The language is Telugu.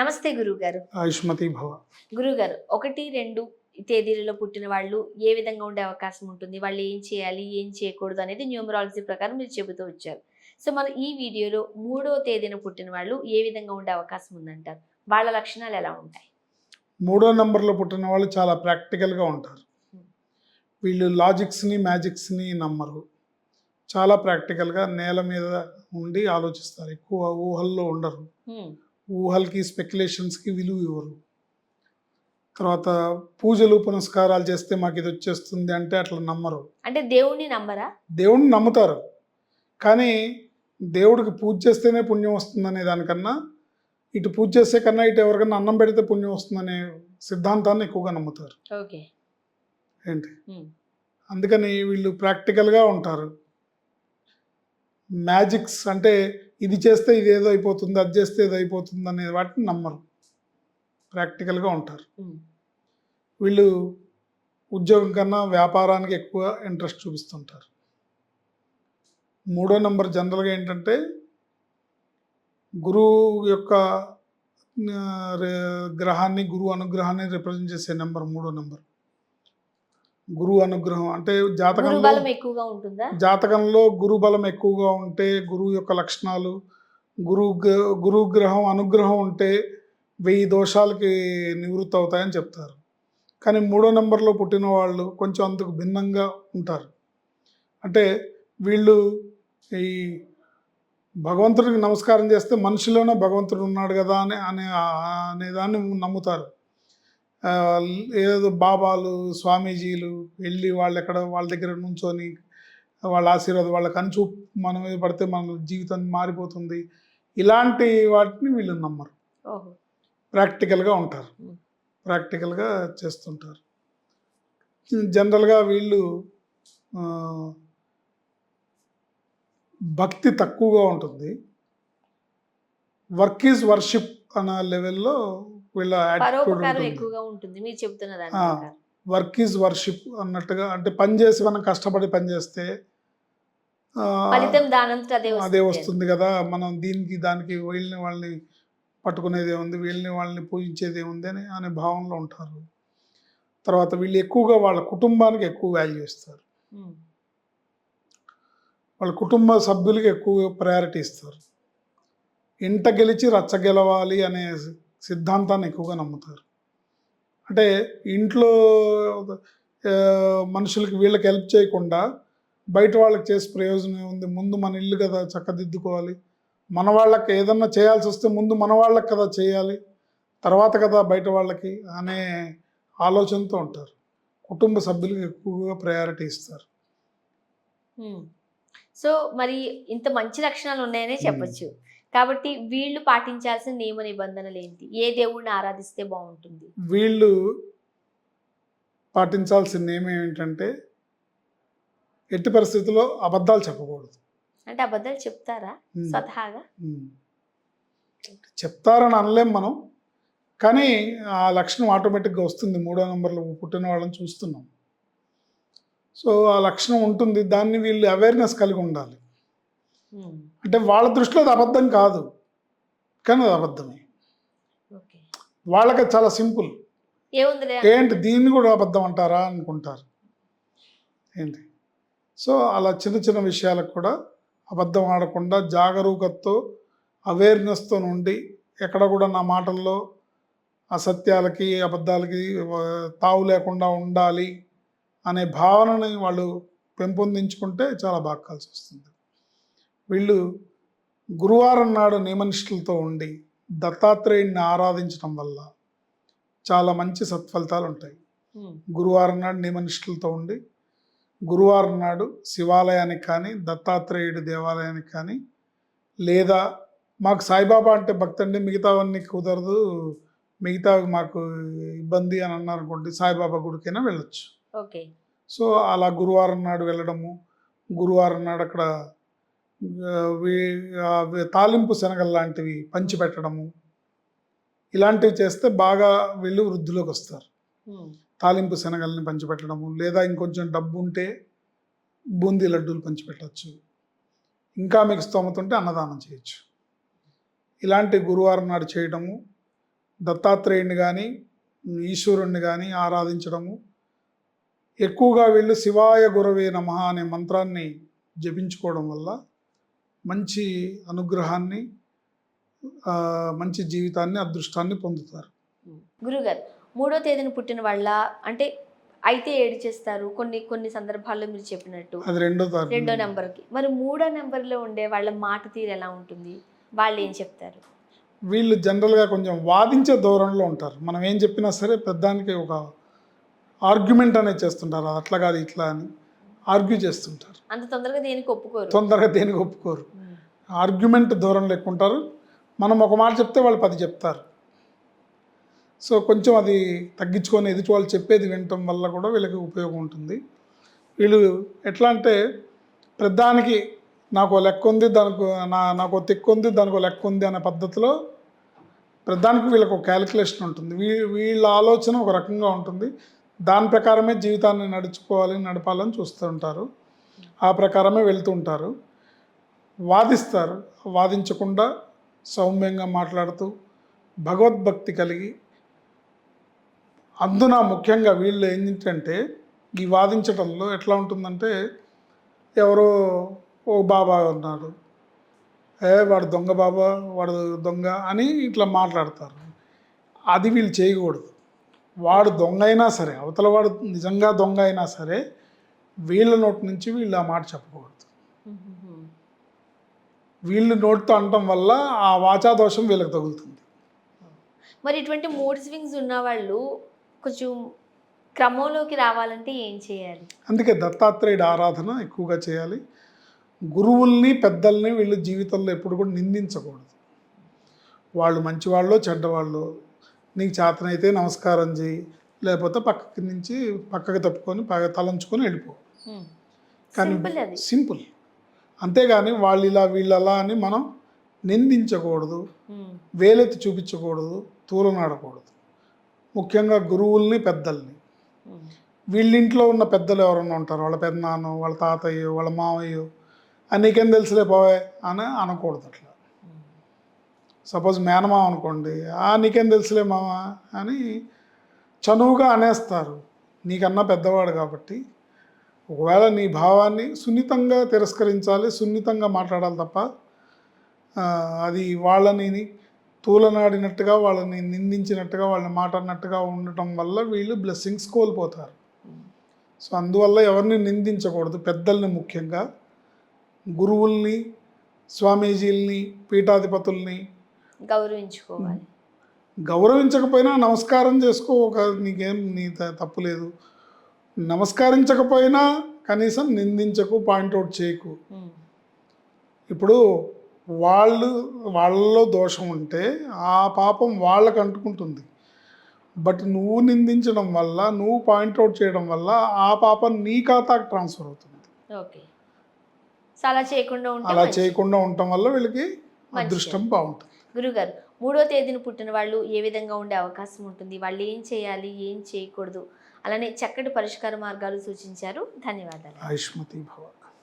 నమస్తే గురువుగారు. ఆయుష్మతి భవ. గురువుగారు ఒకటి రెండు తేదీలలో పుట్టిన వాళ్ళు ఏ విధంగా ఉండే అవకాశం ఉంటుంది? వాళ్ళు ఏం చేయాలి? ఏం చేయకూడదు? అనేది న్యూమరాలజీ ప్రకారం మీరు చెబుతూ వచ్చారు. సో మరి ఈ వీడియోలో మూడో తేదీన పుట్టిన వాళ్ళు ఏ విధంగా ఉండే అవకాశం ఉందంటారు? వాళ్ళ లక్షణాలు ఎలా ఉంటాయి? మూడో నంబర్లో పుట్టిన వాళ్ళు చాలా ప్రాక్టికల్గా ఉంటారు. వీళ్ళు లాజిక్స్ని మ్యాజిక్స్ని నమ్మరు. చాలా ప్రాక్టికల్గా నేల మీద ఉండి ఆలోచిస్తారు. ఎక్కువ ఊహల్లో ఉండరు. ఊహలకి స్పెక్యులేషన్స్కి విలువ ఇవ్వరు. తర్వాత పూజలు పునస్కారాలు చేస్తే మాకు ఇది వచ్చేస్తుంది అంటే అట్లా నమ్మరు. అంటే దేవుణ్ణి నమ్మరా? దేవుడిని నమ్ముతారు. కానీ దేవుడికి పూజ చేస్తేనే పుణ్యం వస్తుందనే దానికన్నా ఇటు పూజ చేసే కన్నా ఇటు ఎవరికన్నా అన్నం పెడితే పుణ్యం వస్తుందనే సిద్ధాంతాన్ని ఎక్కువగా నమ్ముతారు. ఓకే. ఏంటి. అందుకని వీళ్ళు ప్రాక్టికల్గా ఉంటారు. మ్యాజిక్స్ అంటే ఇది చేస్తే ఇది ఏదో అయిపోతుంది అది చేస్తే ఏదో అయిపోతుంది అనే వాటిని నమ్మరు. ప్రాక్టికల్గా ఉంటారు. వీళ్ళు ఉద్యోగం కన్నా వ్యాపారానికి ఎక్కువ ఇంట్రెస్ట్ చూపిస్తుంటారు. మూడో నెంబర్ జనరల్గా ఏంటంటే గురువు యొక్క గ్రహాన్ని గురువు అనుగ్రహాన్ని రిప్రజెంట్ చేసే నెంబర్ మూడో నెంబర్. గురువు అనుగ్రహం అంటే గురు జాతకంలో బలం ఎక్కువగా ఉంటుందా? జాతకంలో గురు బలం ఎక్కువగా ఉంటే గురువు యొక్క లక్షణాలు గురువు గ- గురువు గ్రహం అనుగ్రహం ఉంటే వెయ్యి దోషాలకి నివృత్తి అవుతాయని చెప్తారు. కానీ మూడో నెంబర్లో పుట్టిన వాళ్ళు కొంచెం అందుకు భిన్నంగా ఉంటారు. అంటే వీళ్ళు ఈ భగవంతుడికి నమస్కారం చేస్తే మనిషిలోనే భగవంతుడు ఉన్నాడు కదా అని అనే అనే దాన్ని నమ్ముతారు. ఏదో బాబాలు స్వామీజీలు వెళ్ళి వాళ్ళు ఎక్కడ వాళ్ళ దగ్గర నుంచొని వాళ్ళ ఆశీర్వాదం వాళ్ళ కనుచూ మన మీద పడితే మన జీవితం మారిపోతుంది. ఇలాంటి వాటిని వీళ్ళు నమ్మరు. ప్రాక్టికల్గా ఉంటారు. ప్రాక్టికల్గా చేస్తుంటారు. జనరల్గా వీళ్ళు భక్తి తక్కువగా ఉంటుంది. వర్క్ ఈజ్ వర్షిప్ అన్న లెవెల్లో వీళ్ళ పరోపకారం ఉంటుంది. ఎక్కువగా ఉంటుంది. మీరు చెప్తున్న దాని ఆ. ప్రకారం. వర్క్ ఈజ్ వర్షిప్ అన్నట్టుగా అంటే పని చేసి మనం కష్టపడి పని చేస్తే అదే వస్తుంది. కదా. మనం దీనికి దానికి వీళ్ళని వాళ్ళని పట్టుకునేది ఉంది వీళ్ళని వాళ్ళని పూజించేది ఉంది అని అనే భావనలో ఉంటారు. తర్వాత వీళ్ళు ఎక్కువగా వాళ్ళ కుటుంబానికి ఎక్కువ వాల్యూ ఇస్తారు. వాళ్ళ కుటుంబ సభ్యులకి ఎక్కువ ప్రయారిటీ ఇస్తారు. ఇంట గెలిచి రచ్చ గెలవాలి అనే సిద్ధాంతాన్ని ఎక్కువగా నమ్ముతారు. అంటే ఇంట్లో మనుషులకి వీళ్ళకి హెల్ప్ చేయకుండా బయట వాళ్ళకి చేసే ప్రయోజనం ఉంది ముందు మన ఇల్లు కదా చక్కదిద్దుకోవాలి. మన వాళ్ళకి ఏదన్నా చేయాల్సి వస్తే ముందు మన వాళ్ళకి కదా చేయాలి. తర్వాత కదా బయట వాళ్ళకి అనే ఆలోచనతో ఉంటారు. కుటుంబ సభ్యులకు ఎక్కువగా ప్రయారిటీ ఇస్తారు. సో మరి ఇంత మంచి లక్షణాలు ఉన్నాయనే చెప్పొచ్చు కాబట్టి వీళ్ళు పాటించాల్సిన నియమ నిబంధనలు ఏంటి ఏ దేవుడిని ఆరాధిస్తే బాగుంటుంది? వీళ్ళు పాటించాల్సిన నియమం ఏంటంటే ఎట్టి పరిస్థితుల్లో అబద్ధాలు చెప్పకూడదు. అంటే అబద్ధాలు చెప్తారా? స్వతహాగా. చెప్తారని అనలేం మనం. కానీ ఆ లక్షణం ఆటోమేటిక్గా వస్తుంది. మూడో నెంబర్లో పుట్టిన వాళ్ళని చూస్తున్నాం. సో ఆ లక్షణం ఉంటుంది. దాన్ని వీళ్ళు అవేర్నెస్ కలిగి ఉండాలి. అంటే వాళ్ళ దృష్టిలో అది అబద్ధం కాదు. కానీ అది అబద్ధమే. వాళ్ళకి చాలా సింపుల్. ఏంటి దీన్ని కూడా అబద్ధం అంటారా అనుకుంటారు. ఏంటి? సో అలా చిన్న చిన్న విషయాలకు కూడా అబద్ధం ఆడకుండా జాగరూకతతో అవేర్నెస్తో నుండి ఎక్కడ కూడా నా మాటల్లో అసత్యాలకి అబద్ధాలకి తావు లేకుండా ఉండాలి అనే భావనని వాళ్ళు పెంపొందించుకుంటే చాలా బాగా కలిసి వస్తుంది. వీళ్ళు గురువారం నాడు నియమనిష్టలతో ఉండి దత్తాత్రేయుడిని ఆరాధించడం వల్ల చాలా మంచి సత్ఫలితాలు ఉంటాయి. గురువారం నాడు నియమనిష్టలతో ఉండి గురువారం నాడు శివాలయానికి కానీ దత్తాత్రేయుడి దేవాలయానికి కానీ లేదా మాకు సాయిబాబా అంటే భక్తి అండి మిగతావన్నీ కుదరదు మిగతా మాకు ఇబ్బంది అని అన్నారు అనుకోండి సాయిబాబా గుడికైనా వెళ్ళొచ్చు. ఓకే. సో అలా గురువారం నాడు వెళ్ళడము గురువారం నాడు అక్కడ తాలింపు శనగలు లాంటివి పంచి పెట్టడము ఇలాంటివి చేస్తే బాగా వీళ్ళు వృద్ధిలోకి వస్తారు. తాలింపు శనగల్ని పంచిపెట్టడము లేదా ఇంకొంచెం డబ్బు ఉంటే బూందీ లడ్డూలు పంచిపెట్టచ్చు. ఇంకా మీకు స్తోమత ఉంటే అన్నదానం చేయొచ్చు. ఇలాంటి గురువారం నాడు చేయడము దత్తాత్రేయుని కానీ ఈశ్వరుణ్ణి కానీ ఆరాధించడము ఎక్కువగా వీళ్ళు శివాయ గురవే నమ అనే మంత్రాన్ని జపించుకోవడం వల్ల మంచి అనుగ్రహాన్ని మంచి జీవితాన్ని అదృష్టాన్ని పొందుతారు. గురుగారు మూడో తేదీన పుట్టిన వాళ్ళ అంటే అయితే ఏడు చేస్తారు కొన్ని కొన్ని సందర్భాల్లో మీరు చెప్పినట్టు. అది రెండో రెండో నెంబర్కి. మరి మూడో నెంబర్లో ఉండే వాళ్ళ మాట తీరు ఎలా ఉంటుంది? వాళ్ళు ఏం చెప్తారు? వీళ్ళు జనరల్గా కొంచెం వాదించే ధోరణిలో ఉంటారు. మనం ఏం చెప్పినా సరే పెద్దానికి ఒక ఆర్గ్యుమెంట్ అనేది చేస్తుంటారు. అట్లా కాదు ఇట్లా అని. ఆర్గ్యూ చేస్తుంటారు. అంత తొందరగా దేనికి ఒప్పుకోరు. తొందరగా దేనికి ఒప్పుకోరు. ఆర్గ్యుమెంట్ ఎక్కువ ఉంటారు మనం ఒక మాట చెప్తే వాళ్ళు పది చెప్తారు. సో కొంచెం అది తగ్గించుకొని ఎదుటి వాళ్ళు చెప్పేది వినటం వల్ల కూడా వీళ్ళకి ఉపయోగం ఉంటుంది. వీళ్ళు ఎట్లా అంటే ప్రధానికి నాకు లెక్క ఉంది దానికి నా నాకు తిక్కు ఉంది దానికి లెక్క ఉంది అనే పద్ధతిలో ప్రధానికి వీళ్ళకి ఒక క్యాలిక్యులేషన్ ఉంటుంది. వీ వీళ్ళ ఆలోచన ఒక రకంగా ఉంటుంది. దాని ప్రకారమే జీవితాన్ని నడుచుకోవాలి నడపాలని చూస్తూ ఉంటారు ఆ ప్రకారమే వెళ్తూ ఉంటారు వాదిస్తారు. వాదించకుండా సౌమ్యంగా మాట్లాడుతూ భగవద్భక్తి కలిగి అందున ముఖ్యంగా వీళ్ళు ఏంటంటే ఈ వాదించడంలో ఎట్లా ఉంటుందంటే ఎవరో ఓ బాబా ఉన్నాడు. ఏ వాడు దొంగ బాబా వాడు దొంగ అని ఇట్లా మాట్లాడతారు. అది వీళ్ళు చేయకూడదు. వాడు దొంగ అయినా సరే అవతల వాడు నిజంగా దొంగ అయినా సరే వీళ్ళ నోటి నుంచి వీళ్ళు ఆ మాట చెప్పకూడదు. వీళ్ళు నోటితో అనటం వల్ల ఆ వాచా దోషం వీళ్ళకి తగులుతుంది. మరి ఇటువంటి మూడ్ స్వింగ్స్ ఉన్న వాళ్ళు కొంచెం క్రమంలోకి రావాలంటే ఏం చేయాలి? అందుకే దత్తాత్రేయుడు ఆరాధన ఎక్కువగా చేయాలి. గురువుల్ని పెద్దల్ని వీళ్ళు జీవితంలో ఎప్పుడు కూడా నిందించకూడదు. వాళ్ళు మంచివాళ్ళు చెడ్డవాళ్ళు నీకు చేతనైతే నమస్కారం చేయి లేకపోతే పక్కకి నుంచి పక్కకి తప్పుకొని తలంచుకొని వెళ్ళిపో. కానీ సింపుల్ అంతేగాని వాళ్ళు ఇలా వీళ్ళలా అని మనం నిందించకూడదు. వేలెత్తి చూపించకూడదు. తూలనాడకూడదు. ముఖ్యంగా గురువుల్ని పెద్దల్ని. వీళ్ళింట్లో ఉన్న పెద్దలు ఎవరన్నా ఉంటారు? వాళ్ళ పెద్దనాన్న వాళ్ళ తాతయ్య వాళ్ళ మావయ్య అని నీకేం తెలుసులే పోవే అని అనకూడదు అట్లా. సపోజ్ మేనమామ అనుకోండి ఆ నీకేం తెలుసులే మామ అని చనువుగా అనేస్తారు. నీకన్నా పెద్దవాడు కాబట్టి ఒకవేళ నీ భావాన్ని సున్నితంగా తిరస్కరించాలి సున్నితంగా మాట్లాడాలి తప్ప అది వాళ్ళని తూలనాడినట్టుగా వాళ్ళని నిందించినట్టుగా వాళ్ళని మాట అన్నట్టుగా ఉండటం వల్ల వీళ్ళు బ్లెస్సింగ్స్ కోల్పోతారు. సో అందువల్ల ఎవరిని నిందించకూడదు పెద్దల్ని ముఖ్యంగా. గురువుల్ని స్వామీజీల్ని పీఠాధిపతుల్ని గౌరవించుకోవాలి. గౌరవించకపోయినా నమస్కారం చేసుకో ఒక నీకేం నీ తప్పు లేదు. నమస్కరించకపోయినా కనీసం నిందించకు పాయింట్అవుట్ చేయకు. ఇప్పుడు వాళ్ళు వాళ్ళలో దోషం ఉంటే ఆ పాపం వాళ్ళకు అంటుకుంటుంది. బట్ నువ్వు నిందించడం వల్ల నువ్వు పాయింట్అవుట్ చేయడం వల్ల ఆ పాపం నీ ఖాతాకు ట్రాన్స్ఫర్ అవుతుంది. అలా. చేయకుండా ఉండటం వల్ల వీళ్ళకి అదృష్టం బాగుంటుంది. గురుగారు మూడో తేదీన పుట్టిన వాళ్ళు ఏ విధంగా ఉండే అవకాశం ఉంటుంది? వాళ్ళు ఏం చేయాలి? ఏం చేయకూడదు? అలానే చక్కటి పరిష్కార మార్గాలు సూచించారు. ధన్యవాదాలు. ఆయుష్మతి భవ